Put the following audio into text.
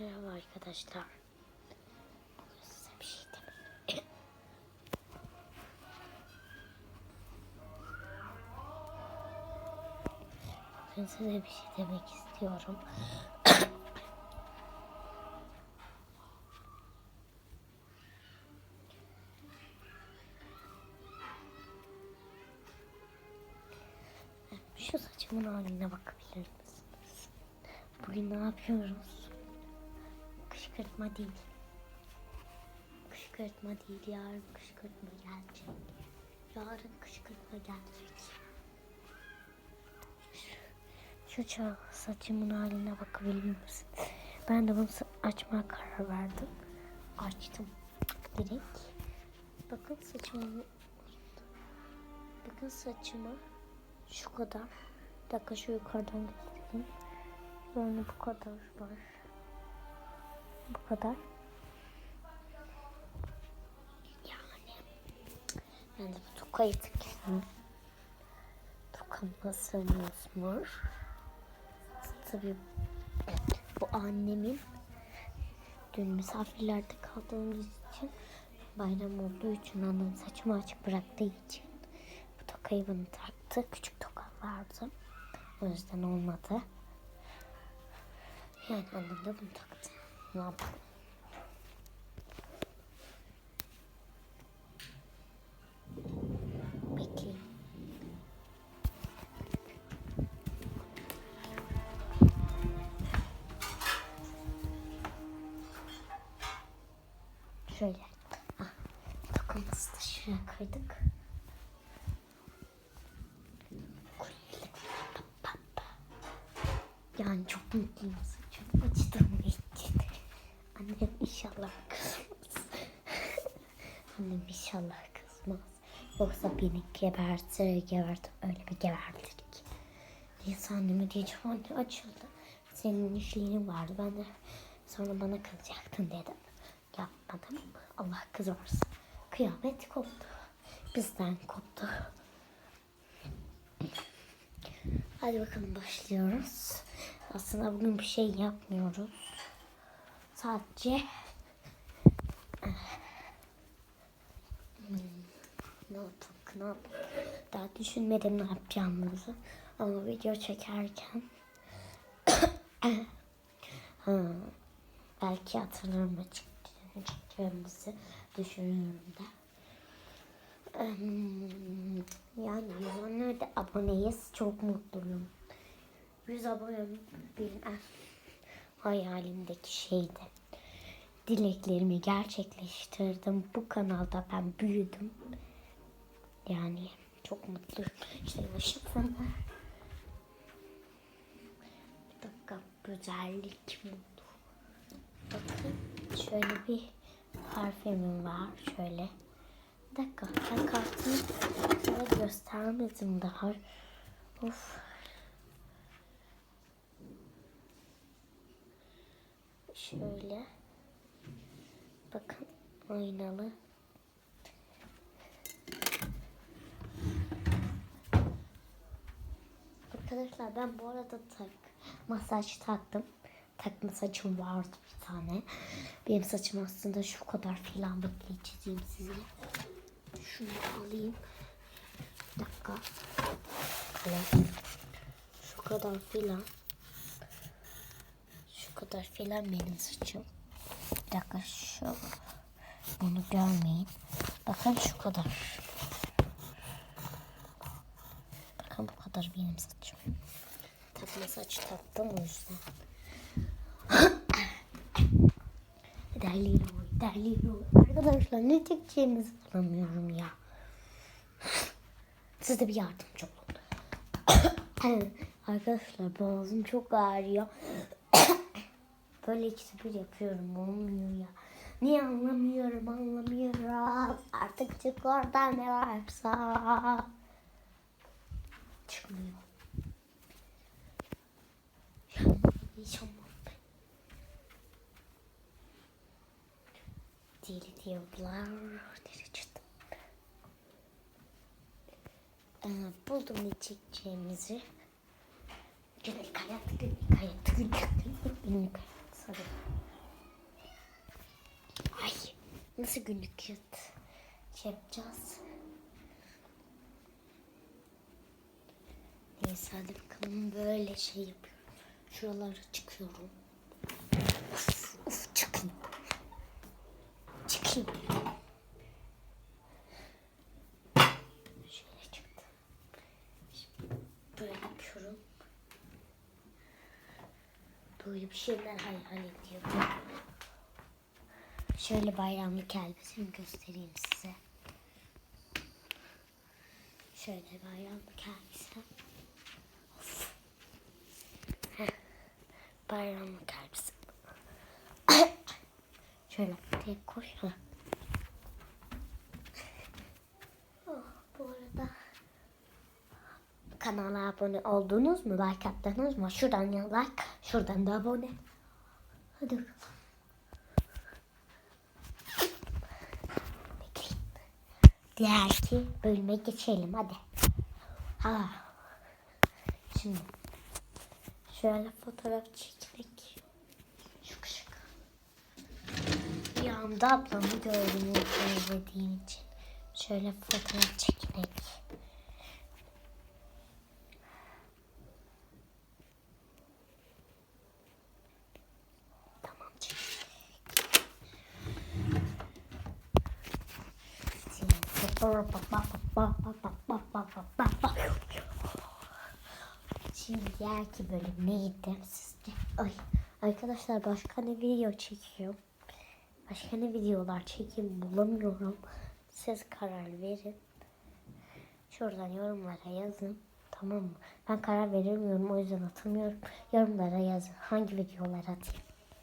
Merhaba arkadaşlar. Size bir şey. Bugün size bir şey demek istiyorum. Şu saçımın haline bakabilir misiniz? Bugün ne yapıyoruz? Kışkırtma değil. Kışkırtma değil. Yarın kışkırtma gelecek. Yarın kışkırtma gelecek. Şu ça- saçımın haline bakabilir misin? Ben de bunu açmaya karar verdim. Açtım. Direkt. Bakın saçımı. Bakın saçıma. Şu kadar. Bir dakika şu yukarıdan göstereyim. Yani bu kadar var. Bu kadar. Yani de bu tokayı takıyorum. Tokam nasıl mosmor. Tabii bu annemin dün misafirlerde kaldığımız için bayram olduğu için annem saçımı açık bıraktığı için bu tokayı bana taktı. Küçük toka vardı. O yüzden olmadı. Yani annem de bunu taktı. Ne yapalım? Bekleyin. Şöyle. Ah, tokamızı da şuraya koyduk. Yani çok mutluyum. Çok. Annem inşallah kızmaz. Annem inşallah kızmaz. Yoksa beni gebertir, gebertir. Öyle bir gebertir ki. Neyse anneme diyeceğim anne açıldı. Senin işliğin vardı. Ben de sonra bana kızacaktın dedim. Yapmadım. Allah kızarsın. Kıyamet koptu. Bizden koptu. Hadi bakalım başlıyoruz. Aslında bugün bir şey yapmıyoruz. Sadece Hmm, ne yaptık daha düşünmedim ne yapacağımızı ama video çekerken ha, belki hatırlarım çekeceğimizi düşünüyorum da. Yani milyonlarda aboneyiz. Çok mutluyum. 100 abone benim en hayalimdeki şeydi. Dileklerimi gerçekleştirdim. Bu kanalda ben büyüdüm. Yani çok mutluyum. İşte yaşasana. Bir dakika güzellik buldu. Bakın şöyle bir parfümüm var. Şöyle. Bir dakika ben kartımı size göstermedim daha. Of. Şöyle. Bakın aynalı. Arkadaşlar ben bu arada tak masaj taktım. Takma saçım vardı bir tane. Benim saçım aslında şu kadar filan çizeyim size. Şunu alayım. Bir dakika. Kalem. Şu kadar filan. Şu kadar filan benim saçım. Bir dakika şu. Bunu görmeyin. Bakın şu kadar. Kadar benim saçım. Takma saç taktım o yüzden. Derliyor, derliyor. Arkadaşlar ne çekeceğimizi bulamıyorum ya. Siz de bir yardımcı olun. Arkadaşlar boğazım çok ağrıyor. Böyle ikisi bir yapıyorum olmuyor ya. Niye anlamıyorum anlamıyorum. Artık çık oradan ne varsa çıkmıyor. Şey deli diyorlar. Deli çıktı. Ee, buldum ne çekeceğimizi. Günlük hayat, günlük hayat, günlük hayat, günlük hayat. Sarı. Ay, nasıl günlük hayat şey yapacağız? Neyse hadi böyle şey yapıyorum. Şuralara çıkıyorum. Uf, uf çıkayım. Çıkayım. Şöyle çıktım. Şimdi böyle yapıyorum. Böyle bir şeyler hayal ediyorum. Şöyle bayramlık elbisemi göstereyim size. Şöyle bayramlık elbise. Of. Heh, bayramlık elbise. Şöyle tek. Heh. Oh, bu arada kanala abone oldunuz mu? Like attınız mı? Şuradan ya like, şuradan da abone. Hadi bakalım. Diğer ki bölüme geçelim hadi. Ha. Şimdi şöyle fotoğraf çekmek. Şık şık. Bir anda ablamı gördüm izlediğim için. Şöyle fotoğraf çekmek. Tamam çek. Şimdi diğerki bölüm neydi sizce? Ay arkadaşlar başka ne video çekiyorum? Başka ne videolar çekeyim bulamıyorum. Siz karar verin. Şuradan yorumlara yazın. Tamam mı? Ben karar veremiyorum o yüzden atamıyorum. Yorumlara yazın. Hangi videolar atayım?